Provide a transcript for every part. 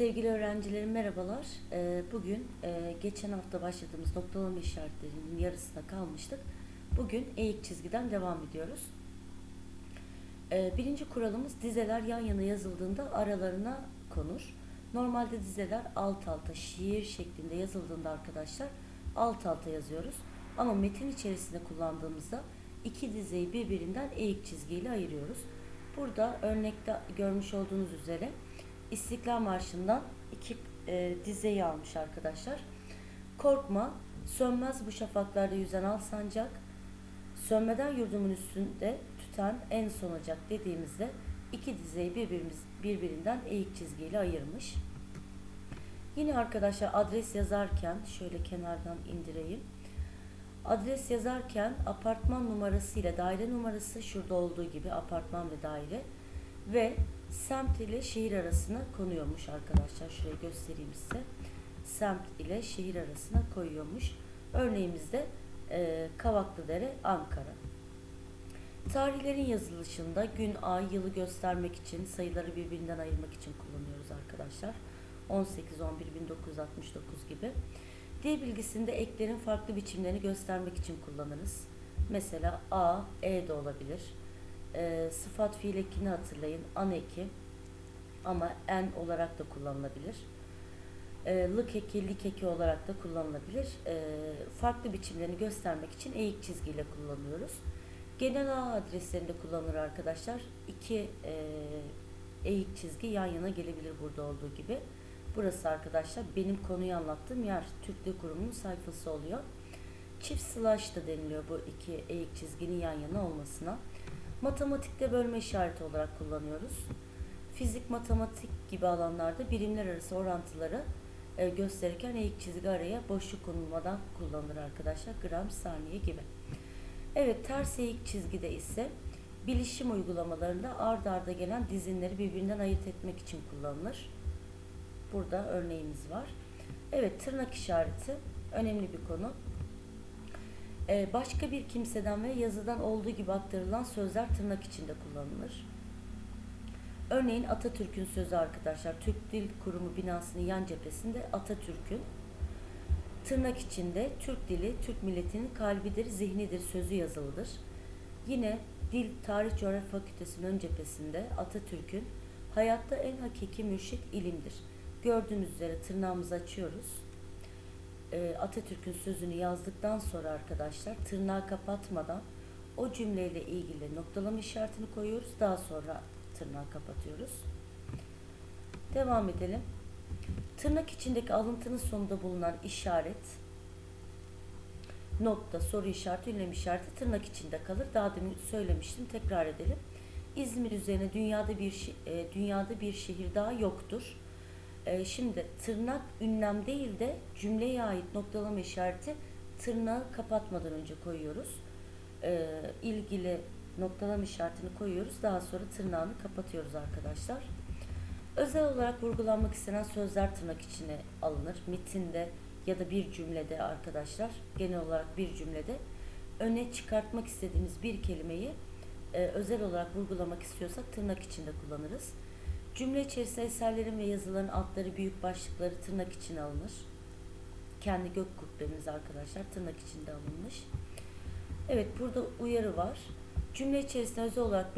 Sevgili öğrencilerim merhabalar. Ee, Bugün e, geçen hafta başladığımız noktalama işaretlerinin yarısına kalmıştık. Bugün eğik çizgiden devam ediyoruz. Ee, Birinci kuralımız dizeler yan yana yazıldığında aralarına konur. Normalde dizeler alt alta şiir şeklinde yazıldığında arkadaşlar alt alta yazıyoruz. Ama metin içerisinde kullandığımızda iki dizeyi birbirinden eğik çizgiyle ayırıyoruz. Burada örnekte görmüş olduğunuz üzere İstiklal Marşı'ndan iki e, dizeyi almış arkadaşlar. Korkma, sönmez bu şafaklarda yüzen al sancak, sönmeden yurdumun üstünde tüten en son ocak dediğimizde iki dizeyi birbirimiz, birbirinden eğik çizgiyle ayırmış. Yine arkadaşlar adres yazarken şöyle kenardan indireyim. Adres yazarken apartman numarası ile daire numarası şurada olduğu gibi apartman ve daire ve semt ile şehir arasına konuyormuş arkadaşlar. Şuraya göstereyim size. Semt ile şehir arasına koyuyormuş. Örneğimizde e, Kavaklıdere, Ankara. Tarihlerin yazılışında gün, ay, yılı göstermek için, sayıları birbirinden ayırmak için kullanıyoruz arkadaşlar. 18, 11, 1969 gibi. Dil bilgisinde eklerin farklı biçimlerini göstermek için kullanırız. Mesela a, e de olabilir. E, sıfat fiil ekini hatırlayın. An eki ama en olarak da kullanılabilir. E, lık eki, lik eki olarak da kullanılabilir. E, farklı biçimlerini göstermek için eğik çizgiyle kullanıyoruz. Genel ağ adreslerinde kullanılır arkadaşlar. İki e, eğik çizgi yan yana gelebilir burada olduğu gibi. Burası arkadaşlar benim konuyu anlattığım yer Türk Dil Kurumu'nun sayfası oluyor. Çift slash da deniliyor bu iki eğik çizginin yan yana olmasına. Matematikte bölme işareti olarak kullanıyoruz. Fizik, matematik gibi alanlarda birimler arası orantıları e, gösterirken eğik çizgi araya boşluk konulmadan kullanılır arkadaşlar. Gram, saniye gibi. Evet, ters eğik çizgide ise bilişim uygulamalarında ard arda gelen dizinleri birbirinden ayırt etmek için kullanılır. Burada örneğimiz var. Evet, tırnak işareti önemli bir konu. Ee, başka bir kimseden ve yazıdan olduğu gibi aktarılan sözler tırnak içinde kullanılır. Örneğin Atatürk'ün sözü arkadaşlar. Türk Dil Kurumu binasının yan cephesinde Atatürk'ün tırnak içinde Türk dili Türk milletinin kalbidir, zihnidir sözü yazılıdır. Yine Dil Tarih Coğrafya Fakültesi'nin ön cephesinde Atatürk'ün hayatta en hakiki mürşit ilimdir. Gördüğünüz üzere tırnağımızı açıyoruz. Ee, Atatürk'ün sözünü yazdıktan sonra arkadaşlar tırnağı kapatmadan o cümleyle ilgili noktalama işaretini koyuyoruz. Daha sonra tırnağı kapatıyoruz. Devam edelim. Tırnak içindeki alıntının sonunda bulunan işaret nokta, soru işareti, ünlem işareti tırnak içinde kalır. Daha demin söylemiştim. Tekrar edelim. İzmir üzerine dünyada bir e, dünyada bir şehir daha yoktur. E, şimdi tırnak ünlem değil de cümleye ait noktalama işareti tırnağı kapatmadan önce koyuyoruz. E, ilgili noktalama işaretini koyuyoruz. Daha sonra tırnağını kapatıyoruz arkadaşlar. Özel olarak vurgulanmak istenen sözler tırnak içine alınır. Metinde ya da bir cümlede arkadaşlar, genel olarak bir cümlede öne çıkartmak istediğimiz bir kelimeyi e, özel olarak vurgulamak istiyorsak tırnak içinde kullanırız. Cümle içerisinde eserlerin ve yazıların altları, büyük başlıkları tırnak içine alınır. Kendi gök kubbemiz arkadaşlar tırnak içinde alınmış. Evet burada uyarı var. Cümle içerisinde özel olarak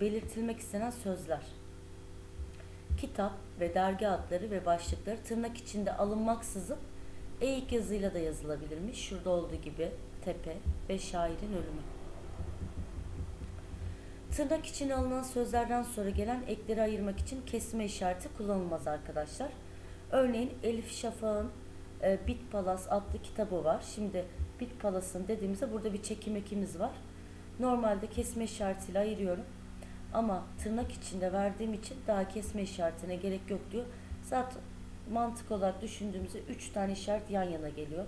belirtilmek istenen sözler. Kitap ve dergi adları ve başlıkları tırnak içinde alınmaksızın eğik yazıyla da yazılabilirmiş. Şurada olduğu gibi tepe ve şairin ölümü. Tırnak içine alınan sözlerden sonra gelen ekleri ayırmak için kesme işareti kullanılmaz arkadaşlar. Örneğin Elif Şafak'ın e, Bit Palas adlı kitabı var. Şimdi Bit Palas'ın dediğimizde burada bir çekim ekimiz var. Normalde kesme işaretiyle ayırıyorum. Ama tırnak içinde verdiğim için daha kesme işaretine gerek yok diyor. Zaten mantık olarak düşündüğümüzde 3 tane işaret yan yana geliyor.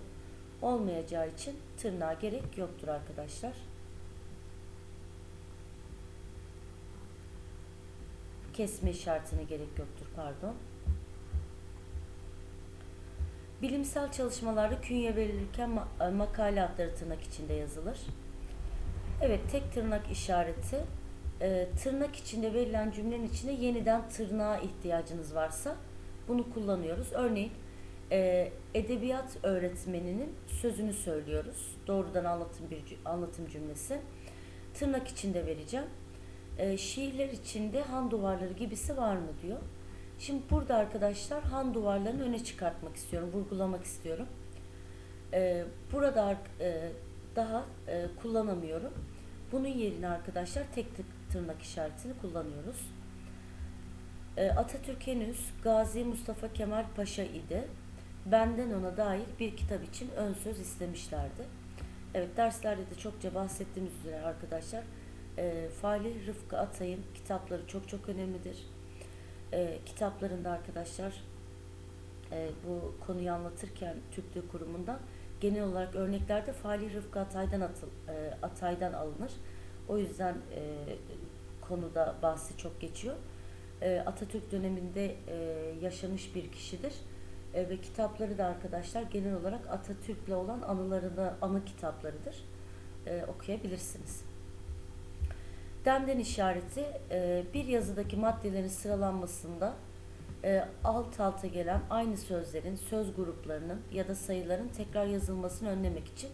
Olmayacağı için tırnağa gerek yoktur arkadaşlar. Kesme işaretine gerek yoktur pardon. Bilimsel çalışmalarda künye verilirken e, makale adları tırnak içinde yazılır. Evet tek tırnak işareti e, tırnak içinde verilen cümlenin içinde yeniden tırnağa ihtiyacınız varsa bunu kullanıyoruz. Örneğin e, edebiyat öğretmeninin sözünü söylüyoruz. Doğrudan anlatım bir anlatım cümlesi. Tırnak içinde vereceğim. E, şiirler içinde han duvarları gibisi var mı diyor. Şimdi burada arkadaşlar han duvarlarını öne çıkartmak istiyorum, vurgulamak istiyorum. E, burada e, daha e, kullanamıyorum. Bunun yerine arkadaşlar tek tık tırnak işaretini kullanıyoruz. E, Atatürk henüz Gazi Mustafa Kemal Paşa idi. Benden ona dair bir kitap için ön söz istemişlerdi. Evet derslerde de çokça bahsettiğimiz üzere arkadaşlar e, Fali Rıfkı Atay'ın kitapları çok çok önemlidir. E, kitaplarında arkadaşlar e, bu konuyu anlatırken Türk Dil Kurumu'ndan genel olarak örneklerde Fali Rıfkı Atay'dan atıl, e, Atay'dan alınır. O yüzden e, konuda bahsi çok geçiyor. E, Atatürk döneminde e, yaşamış bir kişidir. E, ve kitapları da arkadaşlar genel olarak Atatürk'le olan anılarını, anı kitaplarıdır. E, okuyabilirsiniz. Demden işareti e, bir yazıdaki maddelerin sıralanmasında e, alt alta gelen aynı sözlerin, söz gruplarının ya da sayıların tekrar yazılmasını önlemek için.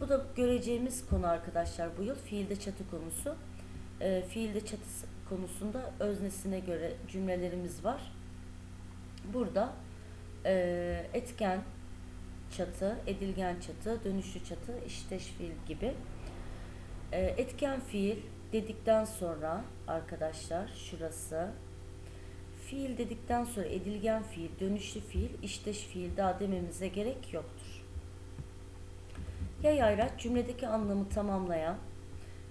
Bu da göreceğimiz konu arkadaşlar bu yıl fiilde çatı konusu. E, fiilde çatı konusunda öznesine göre cümlelerimiz var. Burada etken çatı, edilgen çatı, dönüşlü çatı, işteş fiil gibi. Etken fiil dedikten sonra arkadaşlar şurası fiil dedikten sonra edilgen fiil, dönüşlü fiil, işteş fiil daha dememize gerek yoktur. Yay ayraç cümledeki anlamı tamamlayan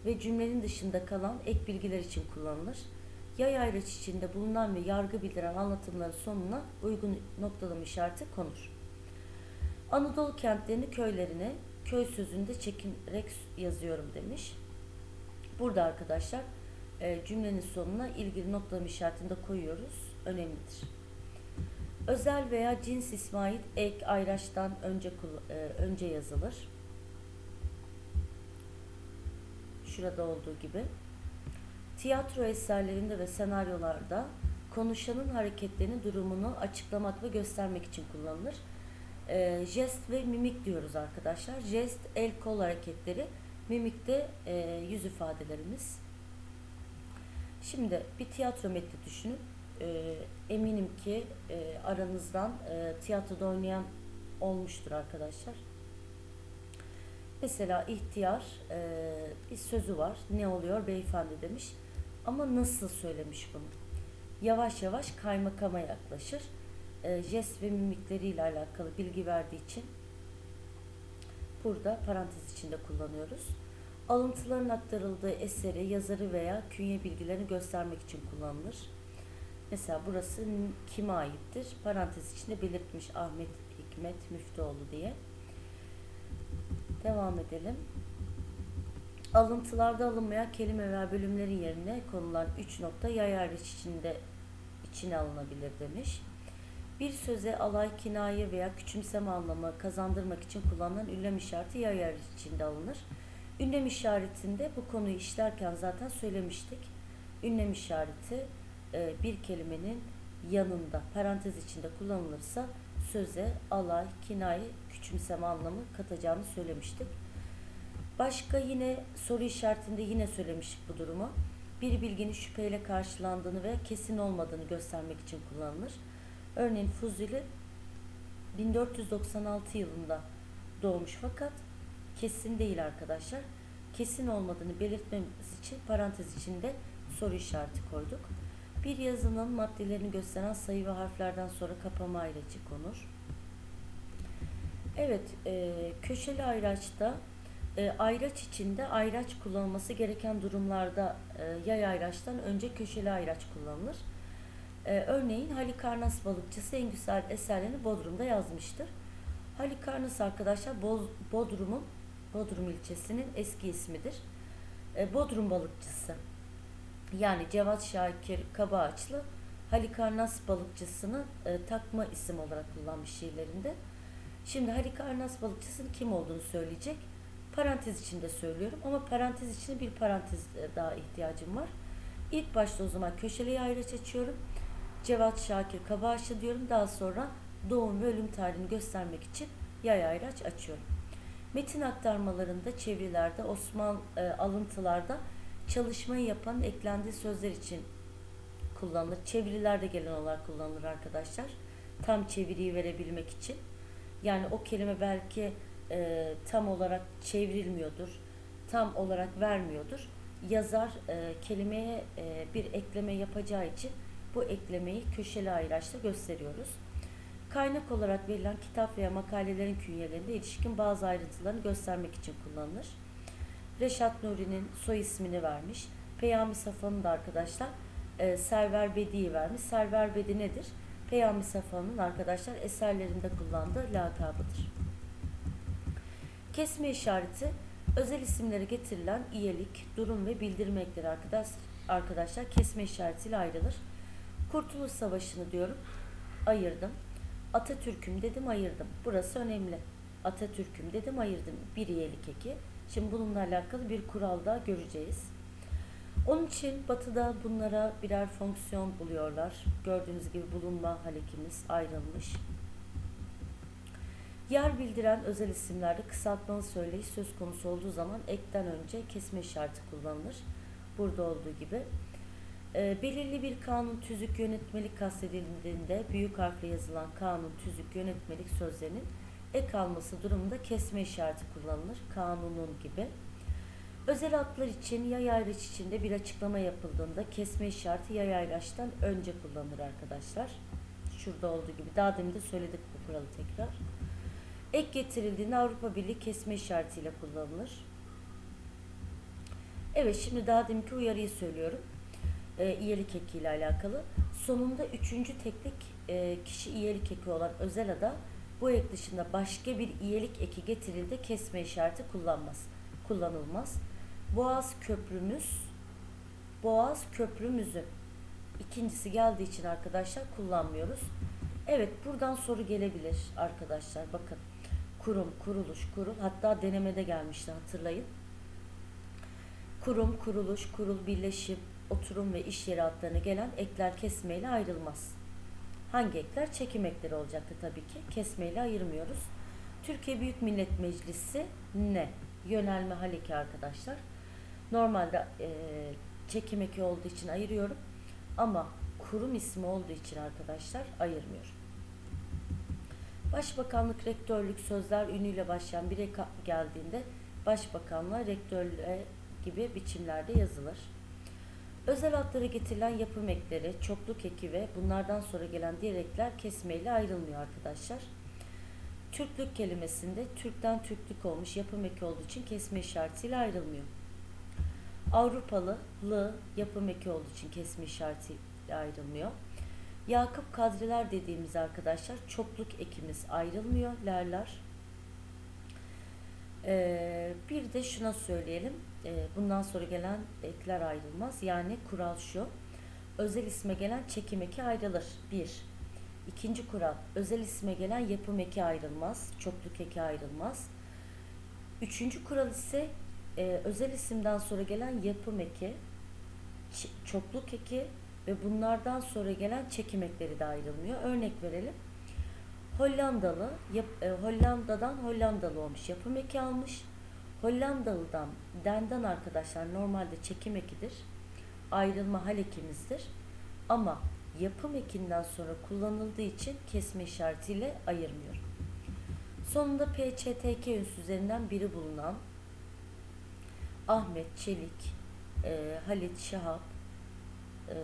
ve cümlenin dışında kalan ek bilgiler için kullanılır. Yay ayraç içinde bulunan ve yargı bildiren anlatımların sonuna uygun noktalama işareti konur. Anadolu kentlerini köylerine köy sözünde çekinerek yazıyorum demiş. Burada arkadaşlar e, cümlenin sonuna ilgili noktalama işaretini de koyuyoruz. Önemlidir. Özel veya cins isme ait ek ayraçtan önce e, önce yazılır. Şurada olduğu gibi. Tiyatro eserlerinde ve senaryolarda konuşanın hareketlerini, durumunu açıklamak ve göstermek için kullanılır. E, jest ve mimik diyoruz arkadaşlar. Jest, el kol hareketleri, mimik de e, yüz ifadelerimiz. Şimdi bir tiyatro metni düşünün. E, eminim ki e, aranızdan e, tiyatroda oynayan olmuştur arkadaşlar. Mesela ihtiyar e, bir sözü var. Ne oluyor beyefendi demiş. Ama nasıl söylemiş bunu? Yavaş yavaş kaymakama yaklaşır. E, jest ve mimikleriyle alakalı bilgi verdiği için burada parantez içinde kullanıyoruz. Alıntıların aktarıldığı eseri, yazarı veya künye bilgilerini göstermek için kullanılır. Mesela burası kime aittir? Parantez içinde belirtmiş Ahmet Hikmet Müftüoğlu diye. Devam edelim. Alıntılarda alınmayan kelime veya bölümlerin yerine konulan 3 nokta yay hariç içinde içine alınabilir demiş. Bir söze alay, kinaye veya küçümseme anlamı kazandırmak için kullanılan ünlem işareti yay hariç içinde alınır. Ünlem işaretinde bu konuyu işlerken zaten söylemiştik. Ünlem işareti e, bir kelimenin yanında parantez içinde kullanılırsa söze alay, kinaye, küçümseme anlamı katacağını söylemiştik. Başka yine soru işaretinde yine söylemiştik bu durumu. Bir bilginin şüpheyle karşılandığını ve kesin olmadığını göstermek için kullanılır. Örneğin Fuzuli 1496 yılında doğmuş fakat kesin değil arkadaşlar. Kesin olmadığını belirtmemiz için parantez içinde soru işareti koyduk. Bir yazının maddelerini gösteren sayı ve harflerden sonra kapama ayracı konur. Evet, e, köşeli ayraçta e, ayraç içinde ayraç kullanılması gereken durumlarda e, yay ayraçtan önce köşeli ayraç kullanılır. E, örneğin Halikarnas balıkçısı en güzel eserlerini Bodrum'da yazmıştır. Halikarnas arkadaşlar Bodrum'un Bodrum ilçesinin eski ismidir. E, Bodrum balıkçısı. Yani Cevat Şakir Kabaağaçlı Halikarnas balıkçısını e, takma isim olarak kullanmış şiirlerinde. Şimdi Halikarnas balıkçısının kim olduğunu söyleyecek. Parantez içinde söylüyorum ama parantez içinde bir parantez e, daha ihtiyacım var. İlk başta o zaman köşeli ayraç açıyorum. Cevat Şakir Kabaşlı diyorum. Daha sonra doğum ve ölüm tarihini göstermek için yay ayraç açıyorum. Metin aktarmalarında, çevirilerde, Osman e, alıntılarda çalışmayı yapan eklendiği sözler için kullanılır. Çevirilerde gelen olarak kullanılır arkadaşlar. Tam çeviriyi verebilmek için. Yani o kelime belki e, tam olarak çevrilmiyordur, tam olarak vermiyordur. Yazar e, kelimeye e, bir ekleme yapacağı için bu eklemeyi köşeli ayraçla gösteriyoruz. Kaynak olarak verilen kitap veya makalelerin künyelerinde ilişkin bazı ayrıntılarını göstermek için kullanılır. Reşat Nuri'nin soy ismini vermiş. Peyami Safa'nın da arkadaşlar e, Server Bedi'yi vermiş. Server Bedi nedir? Peyami Safa'nın arkadaşlar eserlerinde kullandığı lakabıdır. Kesme işareti özel isimlere getirilen iyelik, durum ve bildirme ekleri arkadaş, arkadaşlar kesme işaretiyle ayrılır. Kurtuluş Savaşı'nı diyorum, ayırdım. Atatürk'üm dedim, ayırdım. Burası önemli. Atatürk'üm dedim, ayırdım. Bir iyelik eki. Şimdi bununla alakalı bir kural daha göreceğiz. Onun için batıda bunlara birer fonksiyon buluyorlar. Gördüğünüz gibi bulunma halekimiz ayrılmış. Yer bildiren özel isimlerde kısaltmalı söyleyiş söz konusu olduğu zaman ekten önce kesme işareti kullanılır. Burada olduğu gibi. E, belirli bir kanun tüzük yönetmelik kastedildiğinde büyük harfle yazılan kanun tüzük yönetmelik sözlerinin ek alması durumunda kesme işareti kullanılır. Kanunun gibi. Özel adlar için yay ayraç içinde bir açıklama yapıldığında kesme işareti yay ayraçtan önce kullanılır arkadaşlar. Şurada olduğu gibi. Daha demin de söyledik bu kuralı tekrar. Ek getirildiğinde Avrupa Birliği kesme işaretiyle kullanılır. Evet şimdi daha deminki uyarıyı söylüyorum. E, iyelik eki ile alakalı. Sonunda üçüncü teklik e, kişi iyelik eki olan özel ada bu ek dışında başka bir iyelik eki getirildi kesme işareti kullanmaz. Kullanılmaz. Boğaz köprümüz Boğaz köprümüzün ikincisi geldiği için arkadaşlar kullanmıyoruz. Evet buradan soru gelebilir arkadaşlar. Bakın kurum, kuruluş, kurul hatta denemede gelmişti hatırlayın. Kurum, kuruluş, kurul, birleşim, oturum ve iş yeri adlarına gelen ekler kesmeyle ayrılmaz. Hangi ekler? Çekim ekleri olacaktı tabii ki. Kesmeyle ayırmıyoruz. Türkiye Büyük Millet Meclisi ne? Yönelme haleki arkadaşlar. Normalde e, çekim eki olduğu için ayırıyorum. Ama kurum ismi olduğu için arkadaşlar ayırmıyorum. Başbakanlık, rektörlük sözler ünüyle başlayan bir ek geldiğinde başbakanlığa, rektörlüğe gibi biçimlerde yazılır. Özel adlara getirilen yapım ekleri, çokluk eki ve bunlardan sonra gelen diğer ekler kesmeyle ayrılmıyor arkadaşlar. Türklük kelimesinde Türk'ten Türklük olmuş yapım eki olduğu için kesme işaretiyle ayrılmıyor. Avrupalı, lı yapım eki olduğu için kesme işaretiyle ayrılmıyor. Yakup Kadriler dediğimiz arkadaşlar çokluk ekimiz ayrılmıyor. Lerler. Ee, bir de şuna söyleyelim. Ee, bundan sonra gelen ekler ayrılmaz. Yani kural şu. Özel isme gelen çekim eki ayrılır. Bir. İkinci kural. Özel isme gelen yapım eki ayrılmaz. Çokluk eki ayrılmaz. Üçüncü kural ise e, özel isimden sonra gelen yapım eki, çokluk eki ve bunlardan sonra gelen çekim ekleri de ayrılmıyor. Örnek verelim. Hollandalı, yap, e, Hollanda'dan Hollandalı olmuş, yapım eki almış. Hollandalı'dan denden arkadaşlar normalde çekim ekidir. Ayrılma hal ekimizdir. Ama yapım ekinden sonra kullanıldığı için kesme işaretiyle ayırmıyorum. Sonunda PÇTK ünsüzlerinden biri bulunan Ahmet, Çelik, e, Halit, Şahap, e,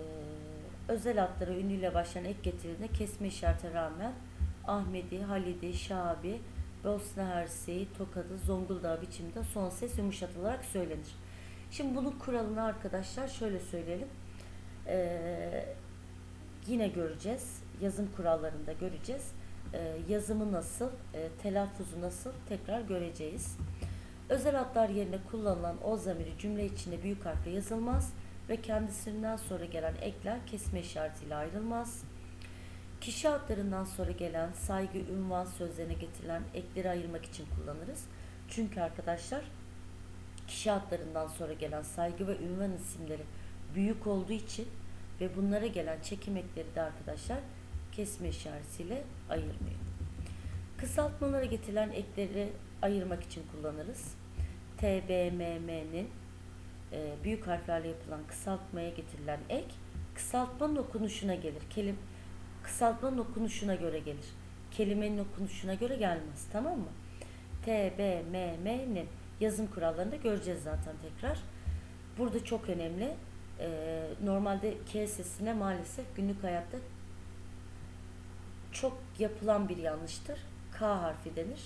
özel adlara ünlüyle başlayan ek getirildiğinde kesme işaretine rağmen Ahmedi, Halidi, Şabi, Bosna Herseyi, Tokadı, Zonguldak biçimde son ses yumuşatılarak söylenir. Şimdi bunun kuralını arkadaşlar şöyle söyleyelim. Ee, yine göreceğiz. Yazım kurallarında göreceğiz. Ee, yazımı nasıl, e, telaffuzu nasıl tekrar göreceğiz. Özel adlar yerine kullanılan o zamiri cümle içinde büyük harfle yazılmaz ve kendisinden sonra gelen ekler kesme işaretiyle ayrılmaz. Kişi adlarından sonra gelen saygı, ünvan sözlerine getirilen ekleri ayırmak için kullanırız. Çünkü arkadaşlar kişi adlarından sonra gelen saygı ve ünvan isimleri büyük olduğu için ve bunlara gelen çekim ekleri de arkadaşlar kesme işaretiyle ayırmıyor. Kısaltmalara getirilen ekleri ayırmak için kullanırız. TBMM'nin e, büyük harflerle yapılan kısaltmaya getirilen ek kısaltmanın okunuşuna gelir. Kelim kısaltmanın okunuşuna göre gelir. Kelimenin okunuşuna göre gelmez. Tamam mı? TBMM'nin yazım kurallarında göreceğiz zaten tekrar. Burada çok önemli. E, normalde K sesine maalesef günlük hayatta çok yapılan bir yanlıştır. K harfi denir.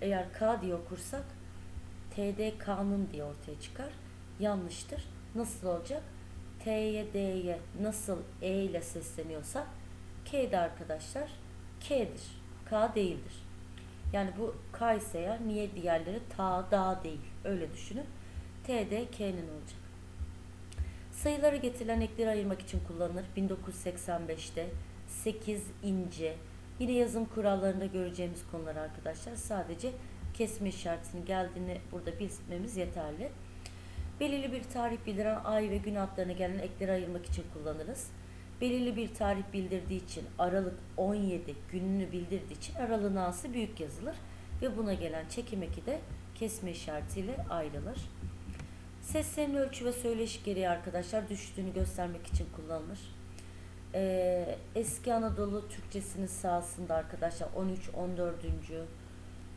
Eğer K diye okursak TD kanun diye ortaya çıkar. Yanlıştır. Nasıl olacak? T'ye D'ye nasıl E ile sesleniyorsa K arkadaşlar K'dir. K değildir. Yani bu K ise ya niye diğerleri ta da değil. Öyle düşünün. T de K'nin olacak. Sayıları getirilen ekleri ayırmak için kullanılır. 1985'te 8 ince. Yine yazım kurallarında göreceğimiz konular arkadaşlar. Sadece kesme işaretinin geldiğini burada bilmemiz yeterli. Belirli bir tarih bildiren ay ve gün adlarına gelen ekleri ayırmak için kullanırız. Belirli bir tarih bildirdiği için Aralık 17 gününü bildirdiği için aralığın A'sı büyük yazılır ve buna gelen çekim eki de kesme işaretiyle ayrılır. Seslerin ölçü ve söyleyiş gereği arkadaşlar düştüğünü göstermek için kullanılır. Ee, eski Anadolu Türkçesinin sahasında arkadaşlar 13, 14.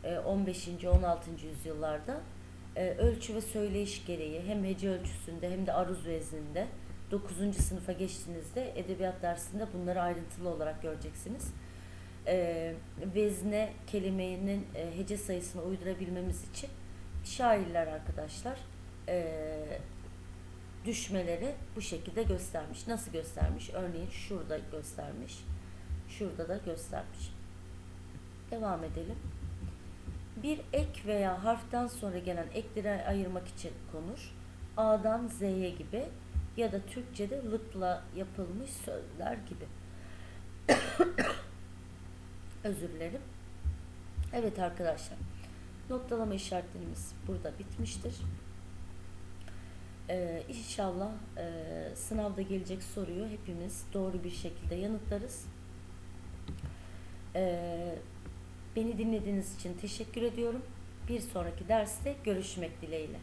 e, 15. 16. yüzyıllarda e, ölçü ve söyleyiş gereği hem hece ölçüsünde hem de aruz vezninde 9. sınıfa geçtiğinizde edebiyat dersinde bunları ayrıntılı olarak göreceksiniz. E, vezne kelimenin e, hece sayısını uydurabilmemiz için şairler arkadaşlar e, düşmeleri bu şekilde göstermiş. Nasıl göstermiş? Örneğin şurada göstermiş. Şurada da göstermiş. Devam edelim. Bir ek veya harften sonra gelen ekleri ayırmak için konur. A'dan Z'ye gibi ya da Türkçe'de lıkla yapılmış sözler gibi. Özür dilerim. Evet arkadaşlar. Noktalama işaretlerimiz burada bitmiştir. Ee, inşallah e, sınavda gelecek soruyu hepimiz doğru bir şekilde yanıtlarız. Ee, beni dinlediğiniz için teşekkür ediyorum. Bir sonraki derste görüşmek dileğiyle.